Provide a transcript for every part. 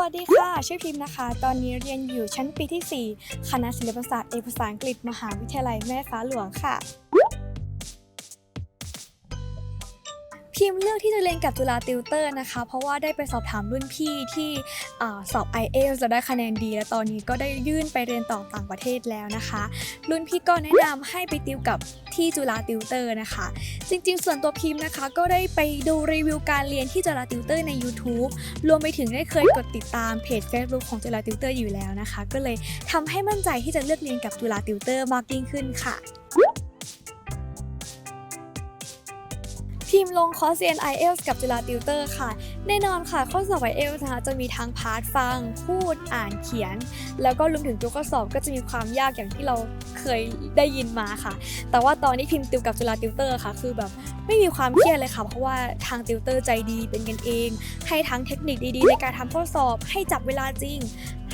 วัสดีค่ะ ชื่อพิมพ์นะคะ ตอนนี้เรียนอยู่ชั้นปีที่ 4 คณะศิลปศาสตร์เอกภาษาอังกฤษมหาวิทยาลัยแม่ฟ้าหลวงค่ะ พิมพ์เลือกที่จะเรียนกับจุฬาติวเตอร์นะคะ เพราะว่าได้ไปสอบถามรุ่นพี่ที่อสอบ i อเอลจะได้คะแนนดี และตอนนี้ก็ได้ยื่นไปเรียนต่อต่างประเทศแล้วนะคะ รุ่นพี่ก็แนะนำให้ไปติวกับ ที่จุฬาติวเตอร์นะคะ จริงๆ ส่วนตัวพิมพ์นะคะ ก็ได้ไปดูรีวิวการเรียนที่จุฬาติวเตอร์ใน YouTube รวมไปถึงได้เคยกดติดตามเพจ Facebook ของจุฬาติวเตอร์อยู่แล้วนะคะ ก็เลยทำให้มั่นใจที่จะเลือกเรียนกับจุฬาติวเตอร์มากยิ่งขึ้นค่ะพิมพ์ลงคอร์สเรียน IELTS กับจุฬาติวเตอร์ค่ะ แน่นอนค่ะข้อสอบ IELTS นะคะจะมีทั้งพาร์ทฟัง พูดอ่านเขียน แล้วก็รวมถึงตัวข้อสอบก็จะมีความยากอย่างที่เรา เคยได้ยินมาค่ะ แต่ว่าตอนที่พิมพ์ติวกับจุฬาติวเตอร์ค่ะ คือแบบไม่มีความเครียดเลยค่ะ เพราะว่าทางติวเตอร์ใจดีเป็นกันเอง ให้ทั้งเทคนิคดีๆ ในการทำข้อสอบ ให้จับเวลาจริง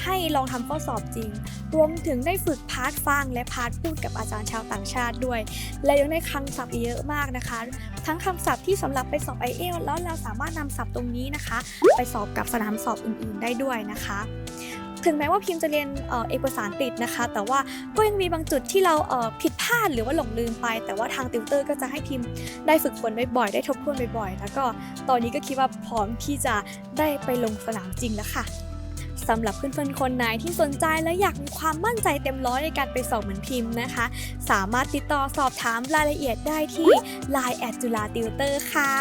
ให้ลองทำข้อสอบจริง รวมถึงได้ฝึกพาร์ทฟังและพาร์ทพูดกับอาจารย์ชาวต่างชาติด้วย และยังได้คำศัพท์เยอะมากนะคะ ทั้งคำศัพท์ที่สำหรับไปสอบ i อเอลแล้วเราสามารถนำศัพท์ตรงนี้นะคะ ไปสอบกับสนามสอบอื่น ๆ ได้ด้วยนะคะ ถึงแม้ว่าพิมพ์จะเรียนเอ่อเอกสารติดนะคะ แต่ว่าก็ยังมีบางจุดที่เราเผิดพลาดหรือว่าหลงลืมไป แต่ว่าทางติวเตอร์ก็จะให้พิมพ์ได้ฝึกฝนบ่อยๆได้ทบทวนบ่อยๆแล้วก็ตอนนี้ก็คิดว่าพร้อมที่จะได้ไปลงสนามจริงแล้วค่ะสำหรับเพื่อนๆคนไหนที่สนใจและอยากมีความมั่นใจเต็มร้อยในการไปสอบเหมือนพิมพ์นะคะ สามารถติดต่อสอบถามรายละเอียดได้ที่ Line แอดจุฬาติวเตอร์ค่ะ